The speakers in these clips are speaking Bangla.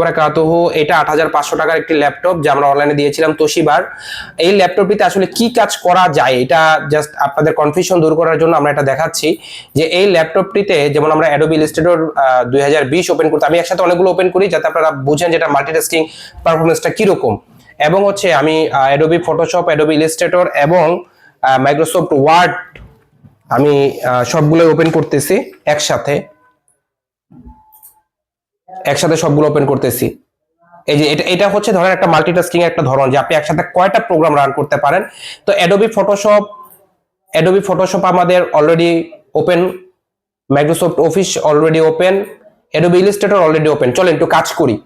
বারাকাতুহু এটা আট হাজার পাঁচশো টাকার একটি ল্যাপটপ যা আমরা অনলাইনে দিয়েছিলাম তোশিবার। এই ল্যাপটপটিতে আসলে কি কাজ করা যায়, এটা জাস্ট আপনাদের কনফিউশন দূর করার জন্য আমরা এটা দেখাচ্ছি। যে এই ল্যাপটপটিতে যেমন আমরা অ্যাডোবি ইলাস্ট্রেটর দুই ওপেন করতে আমি একসাথে অনেকগুলো ওপেন করি যাতে আপনারা বুঝেন যেটা মাল্টিটাস্কিং পারফরমেন্সটা কীরকম। এবং হচ্ছে আমি অ্যাডোবি ফটোশপ অ্যাডোবি ইলাস্ট্রেটর এবং মাইক্রোসফট ওয়ার্ড আমি সবগুলো ওপেন করতেছি একসাথে। একসাথে সবগুলো ওপেন করতেছি। এই যে এটা এটা হচ্ছে ধরেন একটা মাল্টিটাস্কিং এর একটা ধরন যে আপনি একসাথে কয়টা প্রোগ্রাম রান করতে পারেন। তো অ্যাডোবি ফটোশপ অ্যাডোবি ফটোশপ আমাদের already open Microsoft Office already open Adobe Illustrator already open চলেন একটু কাজ করি।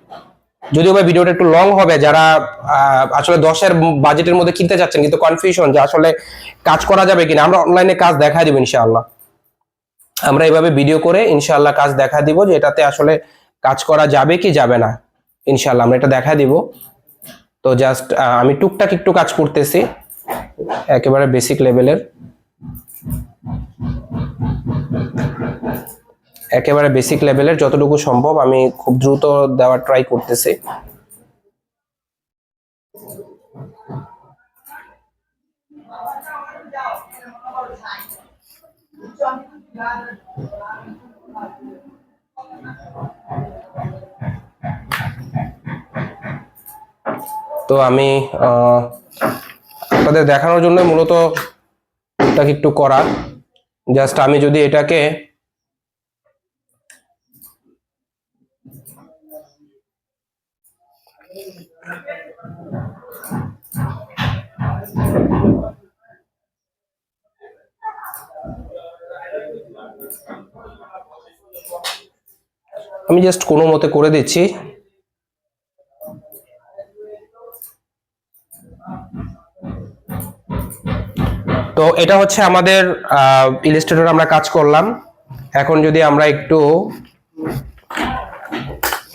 যদিও বা ভিডিওটা একটু লং হবে, যারা আসলে দশের বাজেটের মধ্যে কিনতে চাচ্ছেন কিন্তু কনফিউশন যে আসলে কাজ করা যাবে কিনা। আমরা অনলাইনে কাজ দেখা দিব ইনশাআল্লাহ। আমরা এভাবে ভিডিও করে ইনশাআল্লাহ কাজ দেখা দিব যে এটাতে আসলে কাজ করা যাবে কি যাবে না? ইনশাআল্লাহ, আমরা এটা দেখা দিব। তো জাস্ট আমি টুকটাক একটু কাজ করতেছি। একেবারে বেসিক লেভেলের একেবারে বেসিক লেভেলের যতটুকু সম্ভব আমি খুব দ্রুত দেওয়ার ট্রাই করতেছি। তো আমি আপনাদের দেখানোর জন্য মূলত টুকটাক একটু করা। জাস্ট আমি যদি এটাকে আমি জাস্ট কোনো মতে করে দিচ্ছি। তো এটা হচ্ছে আমাদের ইলাস্ট্রেটর আমরা কাজ করলাম। এখন যদি আমরা একটু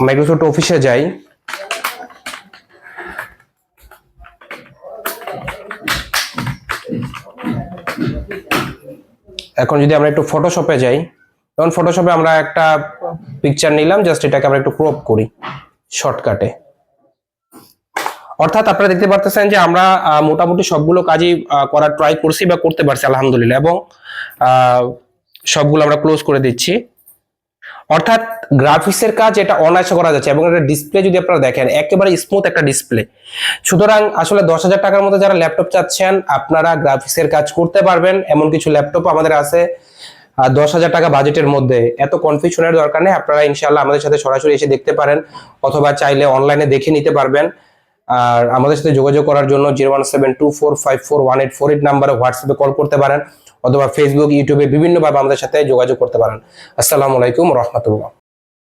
মাইক্রোসফট অফিসে যাই। এখন যদি আমরা একটু ফটোশপে যাই। তখন ফটোশপে আমরা একটা পিকচার নিলাম জাস্ট এটাকে আমরা একটু ক্রপ করি শর্টকাটে অর্থাৎ আপনারা দেখতে পারতেছেন যে আমরা মোটামুটি সবগুলো কাজই করার ট্রাই করছি বা করতে পারছি, আলহামদুলিল্লাহ। এবং সবগুলো আমরা ক্লোজ করে দিচ্ছি। অর্থাৎ গ্রাফিক্সের কাজ এটা অনায়াসে করা যাচ্ছে এবং এটা ডিসপ্লে যদি আপনারা দেখেন, একেবারে স্মুথ একটা ডিসপ্লে সুতরাং আসলে দশ হাজার টাকার মধ্যে যারা ল্যাপটপ চাচ্ছেন, আপনারা গ্রাফিক্সের কাজ করতে পারবেন। এমন কিছু ল্যাপটপ আমাদের আছে দশ হাজার টাকা বাজেটের মধ্যে। এত কনফিউশনের দরকার নেই। আপনারা ইনশাল্লাহ আমাদের সাথে সরাসরি এসে দেখতে পারেন অথবা চাইলে অনলাইনে দেখে নিতে পারবেন। আর আমাদের সাথে যোগাযোগ করার জন্য zero one seven two four five four one eight four eight নাম্বারে হোয়াটসঅ্যাপে কল করতে পারেন অথবা ফেসবুক ইউটিউবে বিভিন্নভাবে আমাদের সাথে যোগাযোগ করতে পারেন। আসসালামু আলাইকুম রহমতুল্লাহ।